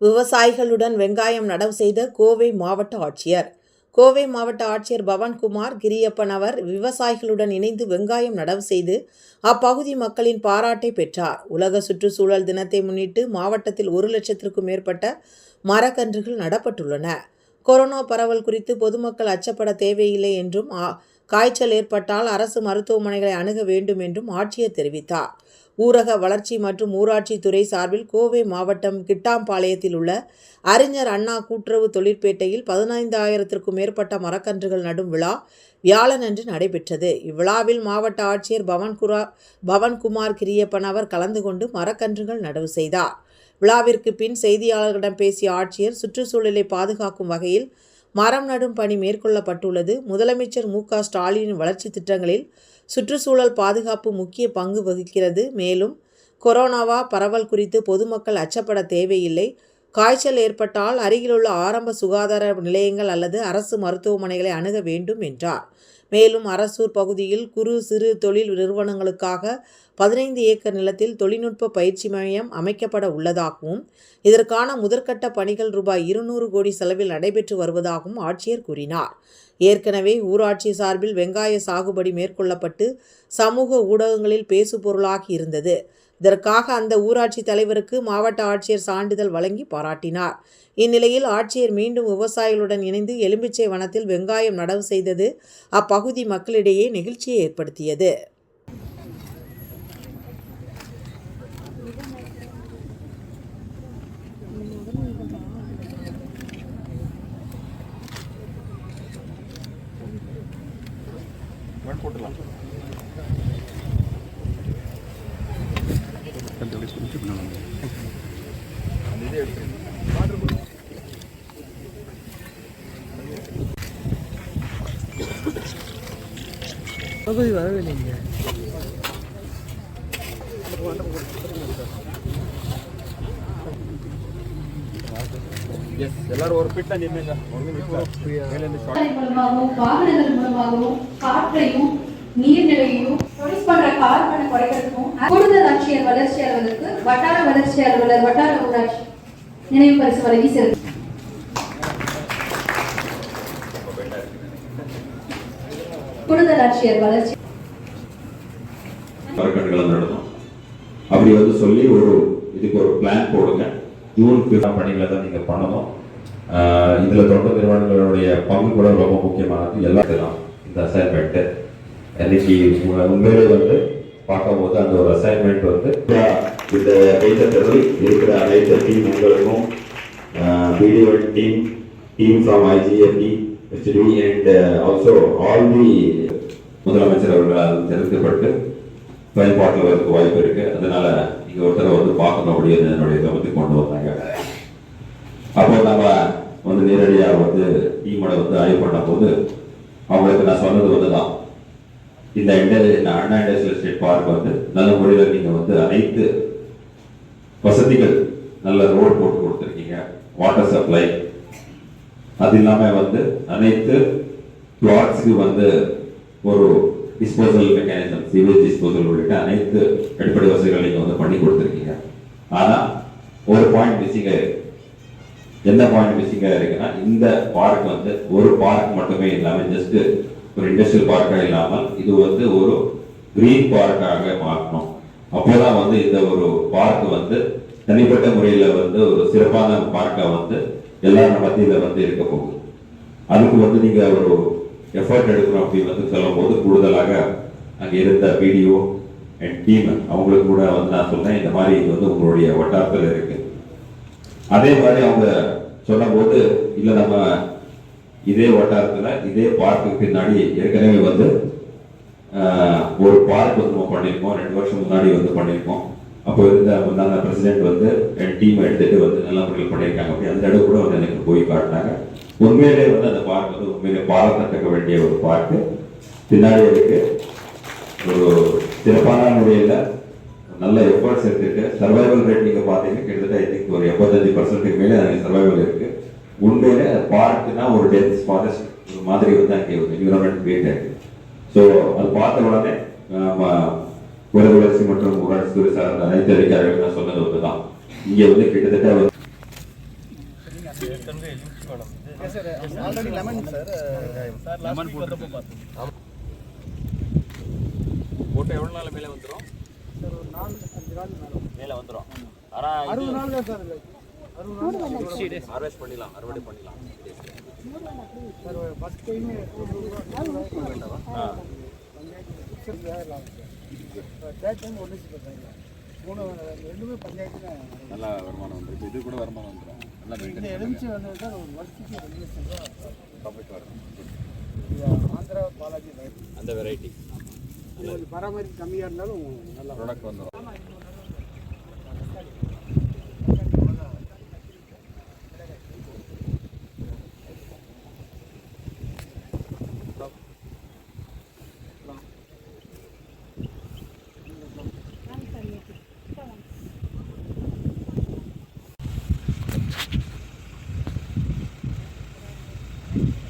விவசாயிகளுடன் வெங்காயம் நடவு செய்த கோவை மாவட்ட ஆட்சியர். கோவை மாவட்ட ஆட்சியர் பவன்குமார் கிரியப்பன் அவர் விவசாயிகளுடன் இணைந்து வெங்காயம் நடவு செய்து அப்பகுதி மக்களின் பாராட்டை பெற்றார். உலக சுற்றுச்சூழல் தினத்தை முன்னிட்டு மாவட்டத்தில் ஒரு லட்சத்திற்கும் மேற்பட்ட மரக்கன்றுகள் நடப்பட்டுள்ளன. கொரோனா பரவல் குறித்து பொதுமக்கள் அச்சப்பட தேவையில்லை என்றும் காய்ச்சல் ஏற்பட்டால் அரசு மருத்துவமனைகளை அணுக வேண்டும் என்றும் ஆட்சியர் தெரிவித்தார். ஊரக வளர்ச்சி மற்றும் ஊராட்சி துறை சார்பில் கோவை மாவட்டம் கிட்டாம்பாளையத்தில் உள்ள அறிஞர் அண்ணா கூட்டுறவு தொழிற்பேட்டையில் பதினைந்தாயிரத்திற்கும் மேற்பட்ட மரக்கன்றுகள் நடும் விழா வியாழனன்று நடைபெற்றது. இவ்விழாவில் மாவட்ட ஆட்சியர் பவன்குரா பவன்குமார் கிரியப்பன் அவர் கலந்து கொண்டு மரக்கன்றுகள் நடவு செய்தார். விழாவிற்கு பின் செய்தியாளர்களிடம் பேசிய ஆட்சியர் சுற்றுச்சூழலை பாதுகாக்கும் வகையில் மரம் நடும் பணி மேற்கொள்ளப்பட்டுள்ளது. முதலமைச்சர் மு. க. ஸ்டாலினின் வளர்ச்சி திட்டங்களில் சுற்றுச்சூழல் பாதுகாப்பு முக்கிய பங்கு வகிக்கிறது. மேலும் கொரோனாவா பரவல் குறித்து பொதுமக்கள் அச்சப்பட தேவையில்லை. காய்ச்சல் ஏற்பட்டால் அருகிலுள்ள ஆரம்ப சுகாதார நிலையங்கள் அல்லது அரசு மருத்துவமனைகளை அணுக வேண்டும் என்றார். மேலும் அரசூர் பகுதியில் குறு சிறு தொழில் நிறுவனங்களுக்காக பதினைந்து ஏக்கர் நிலத்தில் தொழில்நுட்ப பயிற்சி மையம் அமைக்கப்பட உள்ளதாகவும் இதற்கான முதற்கட்ட பணிகள் ரூபாய் இருநூறு கோடி செலவில் நடைபெற்று வருவதாகவும் ஆட்சியர் கூறினார். ஏற்கனவே ஊராட்சி சார்பில் வெங்காய சாகுபடி மேற்கொள்ளப்பட்டு சமூக ஊடகங்களில் பேசுபொருளாகி இருந்தது. இதற்காக அந்த ஊராட்சி தலைவருக்கு மாவட்ட ஆட்சியர் சான்றிதழ் வழங்கி பாராட்டினார். இந்நிலையில் ஆட்சியர் மீண்டும் விவசாயிகளுடன் இணைந்து எலும்பிச்சை வனத்தில் வெங்காயம் நடவு செய்தது அப்பகுதி மக்களிடையே நெகிழ்ச்சியை ஏற்படுத்தியது. போட்டுலாம் அந்த இதே எடுத்துருங்க பகுதி வரவில்லைங்க எஸ் எல்லாரும் ஒரு பிட்டா நின்னுங்க வாகனங்கள் மூலமாகவும் காற்றையும் நீர்நிலையையும் ப்ரொடியூஸ் பண்ற கார்பனை குறைக்கிறதுக்கும் கூடுதல் ஆட்சியர் வளர்ச்சி அலுவலருக்கு வட்டார வளர்ச்சி அலுவலர் வட்டார ஊராட்சி நினைவு பரிசு வழங்கி சிறப்பு கூடுதல் ஆட்சியர் வளர்ச்சி அப்படி வந்து சொல்லி ஒரு இதுக்கு ஒரு பிளான் போடுங்க. ஜூன் ஃபிஃப்த் பணிகளை தான் நீங்கள் பண்ணணும். ஆஹ் இதுல தொண்டு நிறுவனங்களுடைய பங்கு கூட ரொம்ப முக்கியமானது. எல்லாத்துலாம் இந்த அசைன்மெண்ட்டு அன்னைக்கு உண்மையிலே வந்து பார்க்கும்போது அந்த ஒரு அசைன்மெண்ட் வந்து இந்த கைத்தட்டத்தில் இருக்கிற அனைத்து டீம் உங்களுக்கும் BDO team team from IGFT HD and also all the முதலமைச்சர் அவர்களால் தெரிவிக்கப்பட்டு பயன்பாட்டில் வரதுக்கு வாய்ப்பு இருக்கு. அதனால நீங்க ஒருத்தரை வந்து பார்க்கணும் அப்படின்னு என்னுடைய கவனத்துக்கு கொண்டு வந்தாங்க. அப்போ நம்ம வந்து நேரடியாக வந்து டீமோட வந்து ஆய்வு பண்ணும்போது அவங்களுக்கு நான் சொன்னது வந்து தான் இந்த industry Anna industrial estate park வந்து நல்ல முறையில் நீங்கள் வந்து அனைத்து வசதிகள் நல்ல ரோடு போட்டு கொடுத்துருக்கீங்க வாட்டர் சப்ளை அது இல்லாமல் வந்து அனைத்து பிளாட்ஸுக்கு வந்து ஒரு டிஸ்போசல் மெக்கானிசம் சிவேஜ் டிஸ்போசல் உள்ளிட்ட அனைத்து அடிப்படை வசதிகள் நீங்கள் வந்து பண்ணி கொடுத்துருக்கீங்க. ஆனால் ஒரு பாயிண்ட் பிஸிங்காக இருக்குது எந்த பாயிண்ட் மிஸ்ஸிங்காக இருக்குன்னா இந்த பார்க் வந்து ஒரு பார்க் மட்டுமே இல்லாமல் ஜஸ்ட்டு ஒரு இண்டஸ்ட்ரியல் பார்க்காக இல்லாமல் இது வந்து ஒரு கிரீன் பார்க்காக மாற்றணும் அப்போதான் வந்து இந்த ஒரு பார்க் வந்து தனிப்பட்ட முறையில் வந்து ஒரு சிறப்பான பார்க்கை வந்து எல்லாரும் மத்தியில் வந்து இருக்க போகுது. அதுக்கு வந்து நீங்கள் ஒரு எஃபர்ட் எடுக்கணும் அப்படின்னு வந்து சொல்லும் போது கூடுதலாக அங்கே இருந்த வீடியோ அண்ட் டீம் அவங்களுக்கு கூட வந்து நான் சொன்னேன் இந்த மாதிரி இது வந்து உங்களுடைய வட்டாரத்தில் இருக்கு. அதே மாதிரி அவங்க சொன்னபோது இல்லை நம்ம இதே வட்டாரத்தில் இதே பார்க்கு பின்னாடி ஏற்கனவே வந்து ஒரு பார்க் வந்து நம்ம பண்ணியிருக்கோம். ரெண்டு வருஷம் முன்னாடி வந்து பண்ணியிருக்கோம். அப்போ இருந்த முன்னாள் பிரசிடென்ட் வந்து என் டீம் எடுத்துட்டு வந்து நல்ல முறையில் பண்ணியிருக்காங்க. அப்படி அந்த இடம் கூட வந்து எனக்கு போய் காட்டினாங்க. உண்மையிலே வந்து அந்த பார்க் வந்து உண்மையிலே பாராட்டத்தக்க வேண்டிய ஒரு பார்க்கு. பின்னாடி இருக்கு ஒரு சிறப்பான முறையில் நல்ல எஃபர்ட்ஸ் எடுத்துட்டு சர்வைவல் ரேட் நீங்கள் பார்த்தீங்கன்னா கிட்டத்தட்ட ஐ ஒரு எண்பத்தஞ்சு பர்சன்ட்டுக்கு மேலே சர்வைவல் இருக்கு. உண்மையில பார்க்குனா ஒரு டென்ஸ் ஃபாரஸ்ட் ஒரு மாதிரி வந்து அங்கே ஒரு என்விரான்மெண்ட் கிரியேட் ஆயிருக்கு. ஸோ அது பார்த்த உடனே ஊரக வளர்ச்சி மற்றும் ஊராட்சி துறை சார்ந்த அனைத்து அதிகாரிகள் நான் சொன்னது ஒன்று தான் இங்கே வந்து கிட்டத்தட்ட ஒரு ஆல்ரெடி லெமன் சார் லெமன் போட்டு எவ்வளோ நாள் மேலே வந்துடும் சார் ஒரு நாலு அஞ்சு நாள் மேலே மேலே வந்துடும் ஆனால் அறுபது நாள் தான் சார் ஹார்வெஸ்ட் பண்ணிடலாம் அறுவடை பண்ணிடலாம் நல்லா வருமானம் வந்துருக்கு இது கூட வருமானம் வந்துடும் நல்லா மெயின்டைன் எலுமிச்சி வந்து சார் ஒரு வருஷத்துக்கு ரெண்டு லட்சம் ரூபா ப்ராஃபிட் வரும் ஆந்திரா பாலாஜி அந்த வெரைட்டி பராமரிப்பு கம்மியாக இருந்தாலும் நல்லா ப்ராடக்ட் வந்துடும் you.